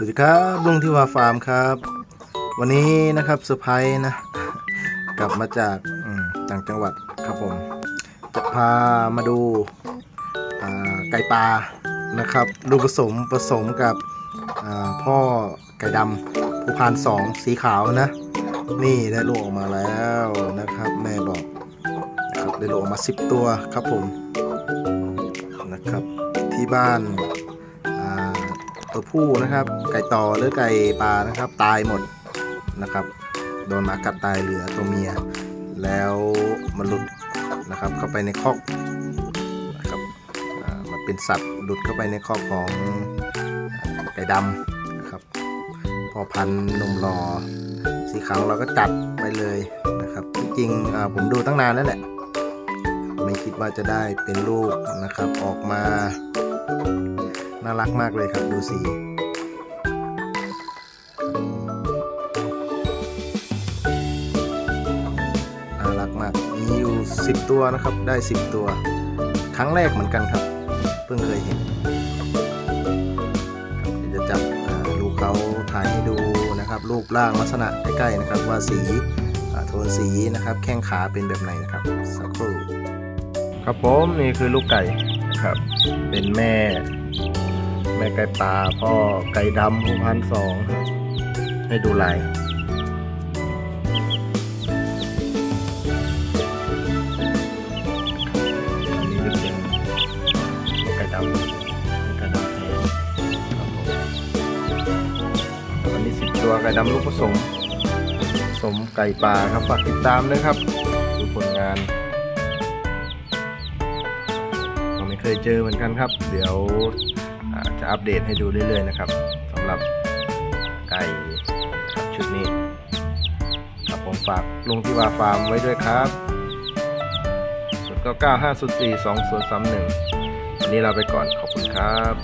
สวัสดีครับลุงที่วาฟาร์มครับ วันนี้นะครับเซอร์ไพรส์นะ กลับมาจากต่างจังหวัดครับผม จะพามาดูไก่ปลานะครับลูกผสมผสมกับพ่อไก่ดำผู้พานสองสีขาวนะ นี่ได้ลูกออกมาแล้วนะครับ แม่บอกนะครับได้ลูกออกมา 10 ตัวครับผมนะครับที่บ้าน ตัวผู้นะครับ ไก่ต่อหรือไก่ปลานะครับ ตายหมดนะครับ โดนหมากัดตายเหลือตัวเมีย แล้วมันหลุดนะครับ เข้าไปในคอกนะครับอ่ามันเป็นสัตว์หลุดเข้าไปในคอกของไก่ดำนะครับ พอพันนมรอสีขาวเราก็จัดไปเลยนะครับจริงอ่าผมดูตั้งนานแล้วแหละไม่คิดว่าจะได้เป็นลูกนะครับออกมา น่ารักมากเลยครับดูสีน่ารักมาก มีอยู่ 10 ตัวนะครับ ได้ 10 ตัว ครั้งแรกเหมือนกันครับ เพิ่งเคยเห็นเดี๋ยวจะจับลูกเขาถ่ายให้ดูนะครับ รูปร่างลักษณะใกล้ๆนะครับ ว่าสีโทนสีนะครับ แข้งขาเป็นแบบไหนนะครับ สักครู่ ครับผม นี่คือลูกไก่นะครับ เป็นแม่ แม่ไก่ปลาพ่อไก่ดำผู้พันสองครับให้ดูลายอันนี้จะเป็นลูกไก่ดำลูกไก่ดำแท้ครับผมอันนี้สิบตัวไก่ดำลูกผสมผสมไก่ปลาครับฝากติดตามด้วยครับดูผลงานผมไม่เคยเจอเหมือนกันครับ เดี๋ยว จะอัปเดตให้ดูเรื่อยๆนะครับสำหรับไก่ครับชุดนี้ครับผมฝากลุงที่วาฟาร์มไว้ด้วยครับ0 9 9 5 0 4 2 0 3 1วันนี้เราไปก่อนขอบคุณครับ